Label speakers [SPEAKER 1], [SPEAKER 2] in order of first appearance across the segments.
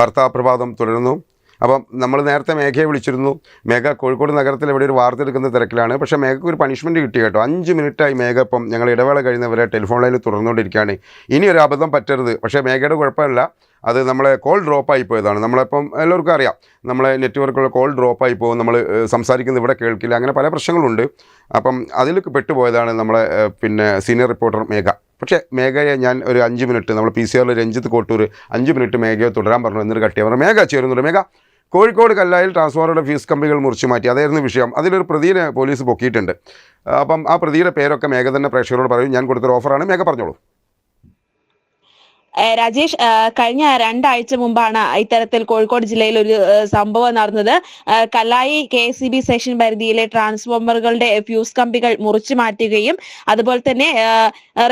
[SPEAKER 1] വാർത്താ പ്രഭാതം തുടരുന്നു. അപ്പം നമ്മൾ നേരത്തെ മേഘയെ വിളിച്ചിരുന്നു. മേഘ കോഴിക്കോട് നഗരത്തിൽ ഇവിടെ ഒരു വാർത്ത എടുക്കുന്ന തിരക്കിലാണ്. പക്ഷേ മേഘയ്ക്ക് ഒരു പണിഷ്മെന്റ് കിട്ടി കേട്ടോ. അഞ്ച് മിനിറ്റായി മേഘ ഇപ്പം ഞങ്ങൾ ഇടവേള കഴിഞ്ഞവരെ ടെലിഫോൺ ലൈനിൽ തുറന്നുകൊണ്ടിരിക്കുകയാണ്. ഇനി ഒരു അബദ്ധം പറ്റരുത്. പക്ഷേ മേഘയുടെ കുഴപ്പമില്ല. അത് നമ്മളെ കോൾ ഡ്രോപ്പായി പോയതാണ്. നമ്മളിപ്പം എല്ലാവർക്കും അറിയാം. നമ്മളെ നെറ്റ്വർക്കുള്ള കോൾ ഡ്രോപ്പായി പോകും. നമ്മൾ സംസാരിക്കുന്ന സംസാരിക്കുന്നത് ഇവിടെ കേൾക്കില്ല. അങ്ങനെ പല പ്രശ്നങ്ങളുണ്ട്. അപ്പം അതിലേക്ക് പെട്ടുപോയതാണ് നമ്മളെ പിന്നെ സീനിയർ റിപ്പോർട്ടർ മേഘ. പക്ഷേ മേഘയെ ഞാൻ ഒരു അഞ്ച് മിനിറ്റ് നമ്മൾ പി സി ആറിൽ രഞ്ജിത്ത് കോട്ടൂർ അഞ്ച് മിനിറ്റ് മേഘയെ തുടരാൻ പറഞ്ഞു എന്നൊരു കട്ടിയ പറഞ്ഞു. മേഘ ചേരുന്നുണ്ട്. മേഘ കോഴിക്കോട് കല്ലായിൽ ട്രാൻസ്ഫോമറുടെ ഫീസ് കമ്പികൾ മുറിച്ചു മാറ്റി. അതായിരുന്നു വിഷയം. അതിലൊരു പ്രതിയെ പോലീസ് പൊക്കിയിട്ടുണ്ട്. അപ്പം ആ പ്രതിയുടെ പേരൊക്കെ മേഘ തന്നെ പ്രേക്ഷകരോട് പറയും. ഞാൻ കൊടുത്തൊരു ഓഫറാണ് മേഘ പറഞ്ഞോളൂ.
[SPEAKER 2] രാജേഷ് കഴിഞ്ഞ രണ്ടാഴ്ച മുമ്പാണ് ഇത്തരത്തിൽ കോഴിക്കോട് ജില്ലയിൽ ഒരു സംഭവം നടന്നത്. Kallai K C B section പരിധിയിലെ ട്രാൻസ്ഫോമറുകളുടെ ഫ്യൂസ് കമ്പികൾ മുറിച്ചു മാറ്റുകയും അതുപോലെ തന്നെ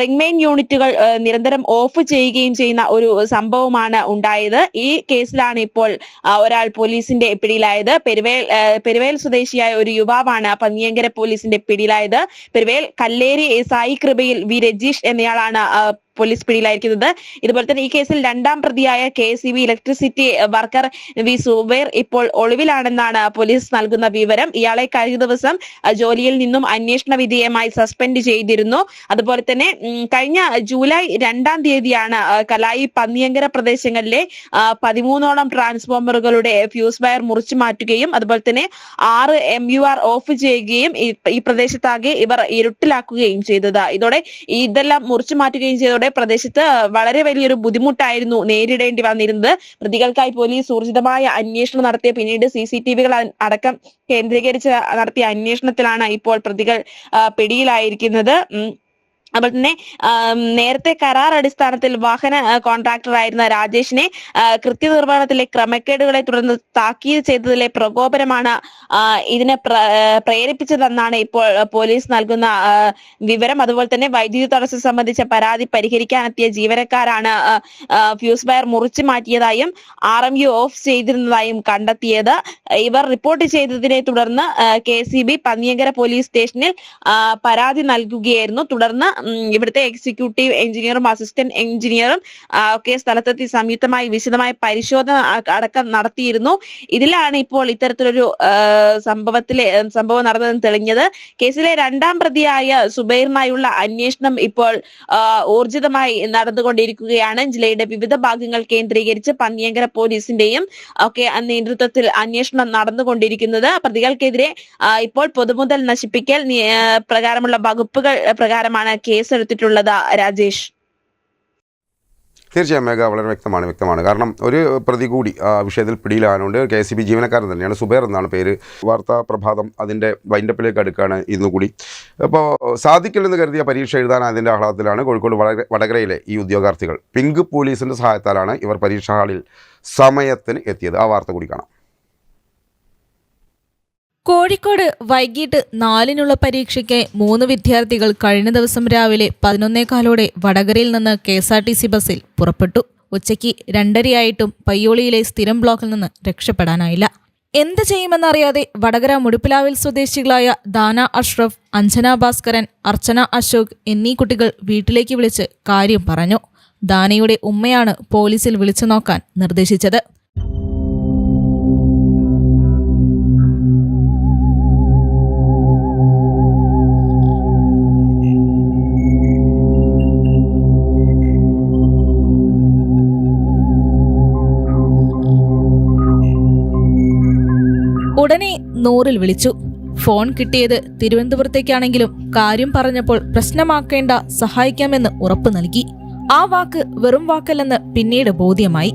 [SPEAKER 2] റിംഗ് മെയിൻ യൂണിറ്റുകൾ നിരന്തരം ഓഫ് ചെയ്യുകയും ചെയ്യുന്ന ഒരു സംഭവമാണ് ഉണ്ടായത്. ഈ കേസിലാണ് ഇപ്പോൾ ഒരാൾ പോലീസിന്റെ പിടിയിലായത്. പെരുവേൽ പെരുവേൽ സ്വദേശിയായ ഒരു യുവാവാണ് പന്നിയങ്കര പോലീസിന്റെ പിടിയിലായത്. പെരുവേൽ കല്ലേരി സായി കൃപയിൽ വി രജീഷ് എന്നയാളാണ് പോലീസ് പിടിയിലായിരിക്കുന്നത്. ഇതുപോലെ തന്നെ ഈ കേസിൽ രണ്ടാം പ്രതിയായ K C B electricity worker V Zuber ഇപ്പോൾ ഒളിവിലാണെന്നാണ് പോലീസ് നൽകുന്ന വിവരം. ഇയാളെ കഴിഞ്ഞ ദിവസം ജോലിയിൽ നിന്നും അന്വേഷണ വിധേയമായി സസ്പെൻഡ് ചെയ്തിരുന്നു. അതുപോലെ തന്നെ കഴിഞ്ഞ ജൂലൈ രണ്ടാം തീയതിയാണ് കലായി പന്നിയങ്കര പ്രദേശങ്ങളിലെ പതിമൂന്നോളം ട്രാൻസ്ഫോമറുകളുടെ ഫ്യൂസ് വയർ മുറിച്ചു മാറ്റുകയും അതുപോലെ തന്നെ ആറ് എം യു ആർ ഓഫ് ചെയ്യുകയും ഈ പ്രദേശത്താകെ ഇവർ ഇരുട്ടിലാക്കുകയും ചെയ്തത്. ഇതോടെ ഇതെല്ലാം മുറിച്ചു മാറ്റുകയും ചെയ്തതോടെ പ്രദേശത്ത് വളരെ വലിയൊരു ബുദ്ധിമുട്ടായിരുന്നു നേരിടേണ്ടി വന്നിരുന്നത് പ്രതികൾക്കായി പോലീസ് ഊർജിതമായ അന്വേഷണം നടത്തിയ പിന്നീട് സി സി ടി വികൾ അടക്കം കേന്ദ്രീകരിച്ച് നടത്തിയ അന്വേഷണത്തിലാണ് ഇപ്പോൾ പ്രതികൾ പിടിയിലായിരിക്കുന്നത്. അതുപോലെ തന്നെ നേരത്തെ കരാർ അടിസ്ഥാനത്തിൽ വാഹന കോൺട്രാക്ടർ ആയിരുന്ന രാജേഷിനെ കൃത്യനിർവഹണത്തിലെ ക്രമക്കേടുകളെ തുടർന്ന് താക്കീത് ചെയ്തതിലെ പ്രകോപനമാണ് ഇതിനെ പ്രേരിപ്പിച്ചതെന്നാണ് ഇപ്പോൾ പോലീസ് നൽകുന്ന വിവരം. അതുപോലെ തന്നെ വൈദ്യുതി തടസ്സം സംബന്ധിച്ച പരാതി പരിഹരിക്കാനെത്തിയ ജീവനക്കാരാണ് ഫ്യൂസ് വയർ മുറിച്ചു മാറ്റിയതായും ആർ എം യു ഓഫ് ചെയ്തിരുന്നതായും കണ്ടെത്തിയത്. ഇവർ റിപ്പോർട്ട് ചെയ്തതിനെ തുടർന്ന് K C B Panniyankara police സ്റ്റേഷനിൽ പരാതി നൽകുകയായിരുന്നു. തുടർന്ന് ഇവിടുത്തെ എക്സിക്യൂട്ടീവ് എഞ്ചിനീയറും അസിസ്റ്റന്റ് എഞ്ചിനീയറും ഒക്കെ സ്ഥലത്തെത്തി സംയുക്തമായി വിശദമായ പരിശോധന അടക്കം നടത്തിയിരുന്നു. ഇതിലാണ് ഇപ്പോൾ ഇത്തരത്തിലൊരു സംഭവത്തിലെ സംഭവം നടന്നതെന്ന് തെളിഞ്ഞത്. കേസിലെ രണ്ടാം പ്രതിയായ സുബൈറിനായുള്ള അന്വേഷണം ഇപ്പോൾ ഊർജിതമായി നടന്നുകൊണ്ടിരിക്കുകയാണ്. ജില്ലയുടെ വിവിധ ഭാഗങ്ങൾ കേന്ദ്രീകരിച്ച് പന്നിയങ്കര പോലീസിന്റെയും ഒക്കെ നേതൃത്വത്തിൽ അന്വേഷണം നടന്നുകൊണ്ടിരിക്കുന്നത്. പ്രതികൾക്കെതിരെ ഇപ്പോൾ പൊതുമുതൽ നശിപ്പിക്കൽ പ്രകാരമുള്ള വകുപ്പുകൾ പ്രകാരമാണ് കേസെടുത്തിട്ടുള്ളത് രാജേഷ്?
[SPEAKER 1] തീർച്ചയായും മേഘ വളരെ വ്യക്തമാണ് വ്യക്തമാണ്. കാരണം ഒരു പ്രതി കൂടി ആ വിഷയത്തിൽ പിടിയിലായതുകൊണ്ട് കെ സി ബി ജീവനക്കാരൻ തന്നെയാണ് സുബേർ എന്നാണ് പേര്. വാർത്താ പ്രഭാതം അതിന്റെ വൈൻഡപ്പിലേക്ക് അടുക്കാണ് ഇന്നുകൂടി അപ്പോൾ സാധിക്കില്ലെന്ന് കരുതിയ പരീക്ഷ എഴുതാൻ അതിന്റെ ആഹ്ലാദത്തിലാണ് കോഴിക്കോട് വടകര വടകരയിലെ ഈ ഉദ്യോഗാർത്ഥികൾ. പിങ്ക് പോലീസിന്റെ സഹായത്താലാണ് ഇവർ പരീക്ഷാ ഹാളിൽ സമയത്തിന് എത്തിയത്. ആ വാർത്ത കൂടി കാണാം.
[SPEAKER 3] കോഴിക്കോട് വൈകിട്ട് നാലിനുള്ള പരീക്ഷയ്ക്ക് മൂന്ന് വിദ്യാർത്ഥികൾ കഴിഞ്ഞ ദിവസം രാവിലെ പതിനൊന്നേകാലോടെ വടകരയിൽ നിന്ന് K S R T C ബസ്സിൽ പുറപ്പെട്ടു. ഉച്ചയ്ക്ക് രണ്ടരയായിട്ടും പയ്യോളിയിലെ സ്ഥിരം ബ്ലോക്കിൽ നിന്ന് രക്ഷപ്പെടാനായില്ല. എന്ത് ചെയ്യുമെന്നറിയാതെ വടകര മുടുപ്പിലാവിൽ സ്വദേശികളായ ദാന അഷ്റഫ് അഞ്ജന ഭാസ്കരൻ അർച്ചന അശോക് എന്നീ കുട്ടികൾ വീട്ടിലേക്ക് വിളിച്ച് കാര്യം പറഞ്ഞു. ദാനയുടെ ഉമ്മയാണ് പോലീസിൽ വിളിച്ചു നോക്കാൻ നിർദ്ദേശിച്ചത്. നൂറിൽ വിളിച്ചു. ഫോൺ കിട്ടിയത് തിരുവനന്തപുരത്തേക്കാണെങ്കിലും കാര്യം പറഞ്ഞപ്പോൾ പ്രശ്നമാക്കേണ്ട സഹായിക്കാമെന്ന് ഉറപ്പു നൽകി. ആ വാക്ക് വെറും വാക്കല്ലെന്ന് പിന്നീട് ബോധ്യമായി.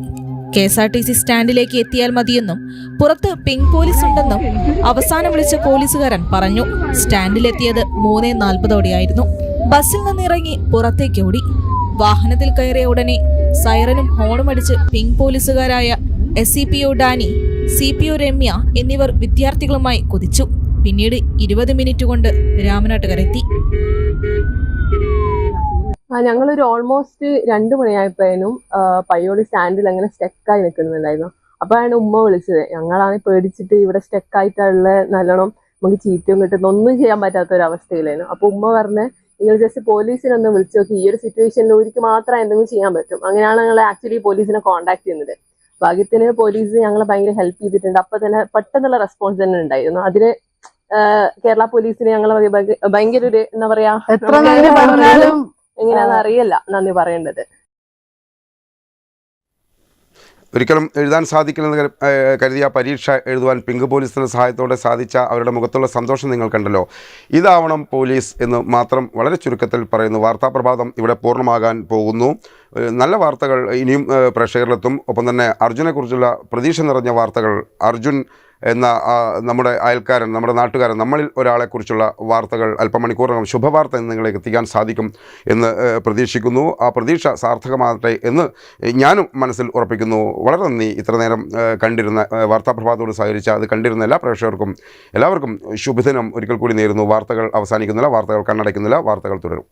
[SPEAKER 3] K S R T C സ്റ്റാൻഡിലേക്ക് എത്തിയാൽ മതിയെന്നും പുറത്ത് പിങ്ക് പോലീസ് ഉണ്ടെന്നും അവസാനം വിളിച്ച പോലീസുകാരൻ പറഞ്ഞു. സ്റ്റാൻഡിലെത്തിയത് മൂന്നേ നാൽപ്പതോടെയായിരുന്നു. ബസ്സിൽ നിന്നിറങ്ങി പുറത്തേക്ക് ഓടി. വാഹനത്തിൽ കയറിയ ഉടനെ സൈറനും ഹോണും അടിച്ച് pink പോലീസുകാരായ S C P O Dani C P O Ramya എന്നിവർ വിദ്യാർത്ഥികളുമായി കുതിച്ചു. പിന്നീട് ഇരുപത് മിനിറ്റ് കൊണ്ട് രാമനാട്ടുകരെത്തി
[SPEAKER 4] ആ ഞങ്ങളൊരു ഓൾമോസ്റ്റ് രണ്ട് മണിയായപ്പോഴേനും പയ്യോട് സ്റ്റാൻഡിൽ അങ്ങനെ സ്റ്റെക്കായി നിൽക്കുന്നുണ്ടായിരുന്നു. അപ്പോഴാണ് ഉമ്മ വിളിച്ചത്. ഞങ്ങളാണ് പേടിച്ചിട്ട് ഇവിടെ സ്റ്റെക്കായിട്ടുള്ള നല്ലോണം നമുക്ക് ചീറ്റും കിട്ടുന്ന ഒന്നും ചെയ്യാൻ പറ്റാത്ത ഒരു അവസ്ഥയിലായിരുന്നു അപ്പൊ ഉമ്മ പറഞ്ഞ് നിങ്ങൾ ജസ്റ്റ് പോലീസിനെ ഒന്ന് വിളിച്ചു നോക്കി. ഈ ഒരു സിറ്റുവേഷനിൽ ഒരിക്കൽ മാത്രമേ എന്തെങ്കിലും ചെയ്യാൻ പറ്റും. അങ്ങനെയാണ് ഞങ്ങൾ ആക്ച്വലി പോലീസിനെ കോൺടാക്ട് ചെയ്യുന്നത്. ഭാഗ്യത്തിന് പോലീസ് ഞങ്ങളെ ഭയങ്കര ഹെൽപ്പ് ചെയ്തിട്ടുണ്ട്. അപ്പൊ തന്നെ പെട്ടെന്നുള്ള റെസ്പോൺസ് തന്നെ ഉണ്ടായിരുന്നു. അതിന് കേരള പോലീസിന് ഞങ്ങളെ ഭയ- ഭയങ്കര ഒരു എന്താ പറയാ
[SPEAKER 5] എത്ര
[SPEAKER 4] നമുക്ക്
[SPEAKER 5] പറഞ്ഞാലും
[SPEAKER 4] എങ്ങനെയാണെന്ന് അറിയില്ല. നന്ദി പറയേണ്ടത്.
[SPEAKER 1] ഒരിക്കലും എഴുതാൻ സാധിക്കില്ലെന്ന് കരുതിയ പരീക്ഷ എഴുതുവാൻ പിങ്ക് പോലീസിന്റെ സഹായത്തോടെ സാധിച്ച അവരുടെ മുഖത്തുള്ള സന്തോഷം നിങ്ങൾ കണ്ടല്ലോ. ഇതാവണം പോലീസ് എന്ന് മാത്രം വളരെ ചുരുക്കത്തിൽ പറയുന്നു. വാർത്താപ്രഭാതം ഇവിടെ പൂർണമാകാൻ പോകുന്നു. നല്ല വാർത്തകൾ ഇനിയും പ്രേക്ഷകരിലെത്തും. ഒപ്പം തന്നെ അർജുനെക്കുറിച്ചുള്ള പ്രതീക്ഷ നിറഞ്ഞ വാർത്തകൾ അർജുൻ എന്ന നമ്മുടെ അയൽക്കാരൻ നമ്മുടെ നാട്ടുകാരൻ നമ്മളിൽ ഒരാളെക്കുറിച്ചുള്ള വാർത്തകൾ അല്പമണിക്കൂറിനകം ശുഭവാർത്ത എന്ന് നിങ്ങളെ എത്തിക്കാൻ സാധിക്കും എന്ന് പ്രതീക്ഷിക്കുന്നു. ആ പ്രതീക്ഷ സാർത്ഥകമാകട്ടെ എന്ന് ഞാനും മനസ്സിൽ ഉറപ്പിക്കുന്നു. വളരെ നന്ദി. ഇത്ര നേരം കണ്ടിരുന്ന വാർത്താപ്രഭാതത്തോട് സഹകരിച്ച അത് കണ്ടിരുന്ന എല്ലാ പ്രേക്ഷകർക്കും എല്ലാവർക്കും ശുഭദിനം. ഒരിക്കൽ കൂടി നേരുന്നു. വാർത്തകൾ അവസാനിക്കുന്നില്ല വാർത്തകൾ കണ്ണടയ്ക്കുന്നില്ല വാർത്തകൾ തുടരും.